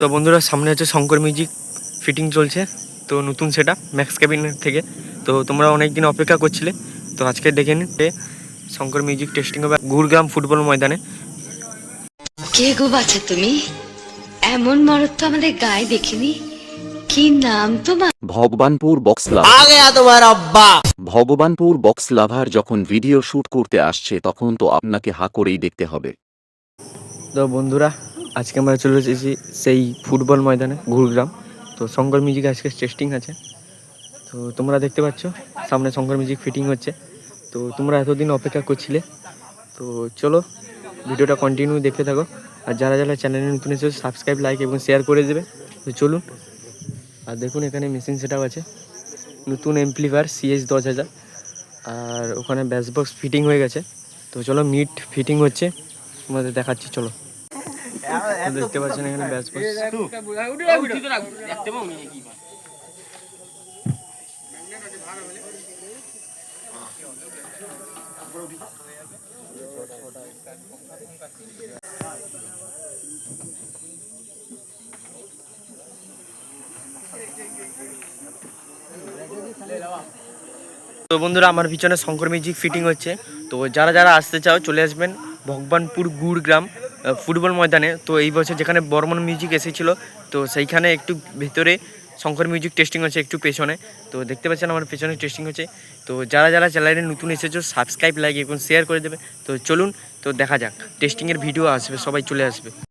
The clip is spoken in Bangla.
তো বন্ধুরা সামনে হচ্ছে শঙ্কর মিউজিক ফিটিং চলছে। তো নতুন সেটা ম্যাক্স ক্যাবিনের থেকে। তো তোমরা অনেক দিন অপেক্ষা করছিলে। তো আজকে ডেকে নিতে শঙ্কর মিউজিক টেস্টিং হবে গুরগ্রাম ফুটবল ময়দানে। কে গো বাছা তুমি? এমন মরদ তো আমাদের গায়ে দেখিনি। কি নাম তোমার? ভগবানপুর বক্স তোমার আব্বা। ভগবানপুর বক্স লাভার যখন ভিডিও শুট করতে আসছে তখন তো আপনাকে হা করেই দেখতে হবে। তো বন্ধুরা আজকে আমরা চলে এসেছি সেই ফুটবল ময়দানে, গুরগ্রাম। তো শঙ্কর মিউজিক আজকে টেস্টিং আছে। তো তোমরা দেখতে পাচ্ছ, সামনে শঙ্কর মিউজিক ফিটিং হচ্ছে। তো তোমরা এতদিন অপেক্ষা করছিলে। তো চলো, ভিডিওটা কন্টিনিউ দেখতে থাকো। আর যারা যারা চ্যানেলে নতুন এসেছে সাবস্ক্রাইব লাইক এবং শেয়ার করে দেবে। তো চলুন। আর দেখুন, এখানে মেশিন সেটআপ আছে। নতুন এমপ্লিফায়ার সিএস দশ হাজার। আর ওখানে ব্যাস বক্স ফিটিং হয়ে গেছে। তো চলো মিট ফিটিং হচ্ছে। তোমাদের দেখাচ্ছি, চলো। দেখতে পাচ্ছেন এখানে ব্যাস বক্স তো। বন্ধুরা আমার পিছনে শঙ্কর মিউজিক ফিটিং হচ্ছে। তো যারা যারা আসতে চাও চলে আসবেন ভগবানপুর গুড়গ্রাম। আহ, ফুটবল ময়দানে। তো এই বছর যেখানে বর্মন মিউজিক এসেছিল, তো সেইখানে একটু ভিতরে শঙ্কর মিউজিক টেস্টিং হচ্ছে একটু পেছনে। তো দেখতে পাচ্ছেন আমার পেছনে টেস্টিং হচ্ছে। তো যারা যারা চ্যানেলে নতুন এসেছ সাবস্ক্রাইব লাইক এবং শেয়ার করে দেবে। তো চলুন, তো দেখা যাক। টেস্টিংয়ের ভিডিও আসবে, সবাই চলে আসবে।